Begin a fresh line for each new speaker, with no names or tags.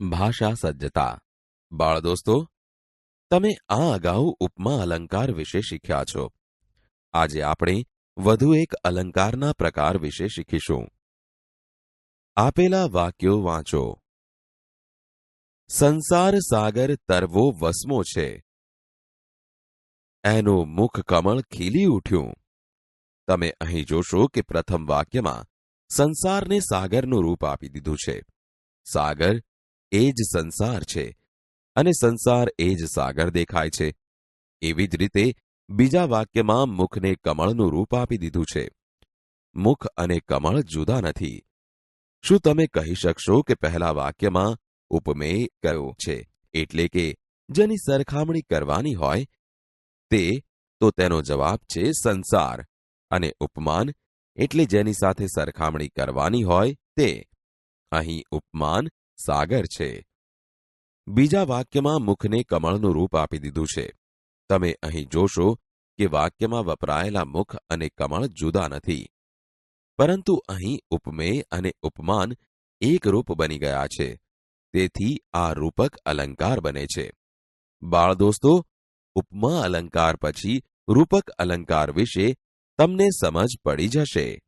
ભાષા સજ્જતા. બાળ દોસ્તો, તમે આ અગાઉ ઉપમા અલંકાર વિશે શીખ્યા છો. આજે આપણે વધુ એક અલંકારના પ્રકાર વિશે શીખીશું. આપેલા વાક્યો વાંચો. સંસાર સાગર તરવો વસમો છે. એનું મુખ કમળ ખીલી ઉઠ્યું. તમે અહીં જોશો કે પ્રથમ વાક્યમાં સંસારને સાગરનું રૂપ આપી દીધું છે. સાગર એ જ સંસાર છે અને સંસાર એ જ સાગર દેખાય છે. એવી જ રીતે બીજા વાક્યમાં મુખને કમળનું રૂપ આપી દીધું છે. મુખ અને કમળ જુદા નથી. શું તમે કહી શકશો કે પહેલા વાક્યમાં ઉપમેય કયો છે? એટલે કે જેની સરખામણી કરવાની હોય તે તો તેનો જવાબ છે સંસાર અને ઉપમાન એટલે જેની સાથે સરખામણી કરવાની હોય તે. અહીં ઉપમાન સાગર છે. બીજા વાક્યમાં મુખને કમળનું રૂપ આપી દીધું છે. તમે અહીં જોશો કે વાક્યમાં વપરાયેલા મુખ અને કમળ જુદા નથી. પરંતુ અહીં ઉપમેય અને ઉપમાન એક રૂપ બની ગયા છે. તેથી આ રૂપક અલંકાર બને છે. બાળ દોસ્તો ઉપમા અલંકાર પછી રૂપક અલંકાર વિશે તમને સમજ પડી જશે.